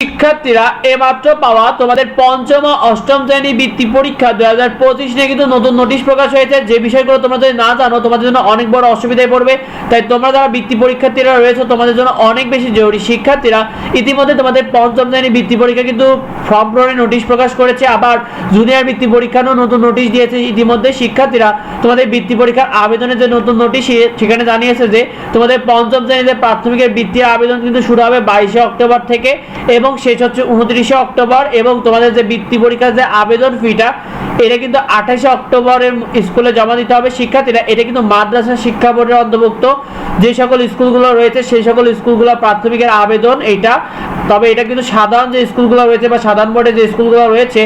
শিক্ষার্থীরা এমাত্র পাওয়া তোমাদের পঞ্চম অষ্টম শ্রেণি বৃত্তি পরীক্ষা দুই হাজার পঁচিশ নিয়ে কিন্তু নতুন নোটিশ প্রকাশ হয়েছে। যে বিষয়গুলো তোমরা যদি না জানো, তোমাদের জন্য অনেক বড় অসুবিধায় পড়বে। তাই তোমরা যারা বৃত্তি পরীক্ষার্থীরা রয়েছে, তোমাদের জন্য অনেক বেশি জরুরি। শিক্ষার্থীরা ইতিমধ্যে তোমাদের পঞ্চম শ্রেণি বৃত্তি পরীক্ষা কিন্তু ফর্ম পূরণের নোটিশ প্রকাশ করেছে। আবার জুনিয়র বৃত্তি পরীক্ষারও নতুন নোটিশ দিয়েছে। ইতিমধ্যে শিক্ষার্থীরা তোমাদের বৃত্তি পরীক্ষার আবেদনের যে নতুন নোটিশ, সেখানে জানিয়েছে যে তোমাদের পঞ্চম শ্রেণীতে প্রাথমিকের বৃত্তির আবেদন কিন্তু শুরু হবে বাইশে অক্টোবর থেকে এবং শেষ হচ্ছে উনত্রিশে অক্টোবর এবং তোমাদের যে বৃত্তি পরীক্ষার যে আবেদন ফিটা, এটা কিন্তু আঠাশে অক্টোবরের স্কুলে জমা দিতে হবে। শিক্ষার্থীরা, এটা কিন্তু মাদ্রাসা শিক্ষা বোর্ডের অন্তর্ভুক্ত। যে সকল স্কুলগুলো রয়েছে, সেই সকল স্কুলগুলো প্রাথমিকের আবেদন এটা। তবে এটা কিন্তু সাধারণ যে স্কুলগুলো রয়েছে বা সাধারণ বোর্ডে যে স্কুলগুলো রয়েছে,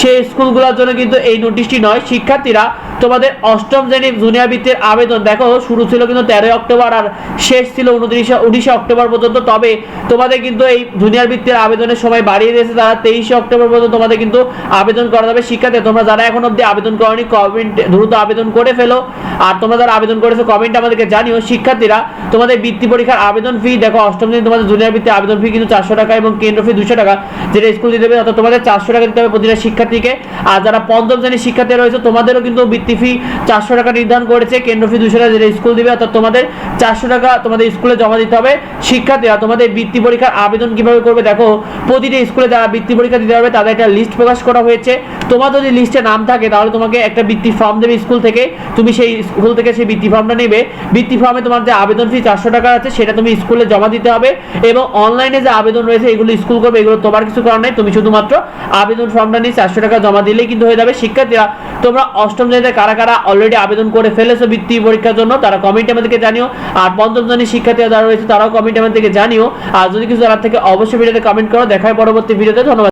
সেই স্কুলগুলোর জন্য কিন্তু এই নোটিশটি নয়। শিক্ষার্থীরা তোমাদের অষ্টম শ্রেণি জুনিয়র বৃত্তির আবেদন। দেখো, শুরু ছিল কিন্তু তেরোই অক্টোবর আর শেষ ছিল উনত্রিশে, উনিশে অক্টোবর পর্যন্ত। তবে তোমাদের কিন্তু এই জুনিয়র বৃত্তির আবেদনের সময় বাড়িয়ে দিয়েছে তারা। তেইশে অক্টোবর পর্যন্ত তোমাদের কিন্তু আবেদন করা যাবে। শিক্ষার্থী, তোমরা যারা এখন অবধি আবেদন করনি কমেন্ট দ্রুত আবেদন করে ফেলো। আর তোমরা যারা আবেদন করেছ কমেন্ট আমাদেরকে জানিও। শিক্ষার্থীরা, তোমাদের বৃত্তি পরীক্ষার আবেদন ফি দেখো, অষ্টম শ্রেণি তোমাদের জুনিয়র বৃত্তি আবেদন ফি কিন্তু চারশো টাকা এবং কেন্দ্র ফি দুশো টাকা, যেটা স্কুল দিতে দেবে, অর্থাৎ তোমাদের চারশো টাকা দিতে হবে প্রতিটা শিক্ষার্থীকে। আর যারা পঞ্চম শ্রেণির শিক্ষার্থী রয়েছে, তোমাদেরও কিন্তু বৃত্তি ফি চারশো টাকা নির্ধারণ করেছে, কেন্দ্র ফি দুশো টাকা যেটা স্কুল দিবে, অর্থাৎ তোমাদের চারশো টাকা তোমাদের স্কুলে জমা দিতে হবে। শিক্ষার্থীরা, তোমাদের বৃত্তি পরীক্ষার আবেদন কীভাবে করবে? দেখো, প্রতিটি স্কুলে যারা বৃত্তি পরীক্ষা দিতে হবে তাদের একটা লিস্ট প্রকাশ করা হয়েছে। তোমার যদি লিস্টে নাম থাকে, তাহলে তোমাকে একটা বৃত্তি ফর্ম দেবে স্কুল থেকে। তুমি সেই স্কুল থেকে সেই বৃত্তি ফর্মটা নেবে। বৃত্তি ফর্মে তোমার যে আবেদন ফি চারশো টাকা আছে, সেটা তুমি স্কুলে জমা দিতে হবে এবং অনলাইনে যে আবেদন রয়েছে, এগুলো স্কুল করবে, এগুলো তোমার কিছু করার নেই। তুমি শুধুমাত্র আবেদন ফর্মটা নিয়ে চারশো টাকা জমা দিলেই কিন্তু হয়ে যাবে। শিক্ষার্থীরা, তোমরা অষ্টম শ্রেণীতে কারা কারা অলরেডি আবেদন করে ফেলেছে বৃত্তি পরীক্ষার জন্য, তারা কমেন্ট আমাদেরকে জানিও। আর পঞ্চম শ্রেণির শিক্ষার্থীরা যারা রয়েছে, তারাও কমেন্ট আমাদেরকে জানিও। আর যদি কিছু তার থেকে, অবশ্যই ভিডিওতে কমেন্ট করো। দেখায় পরবর্তী ভিডিওতে। ধন্যবাদ।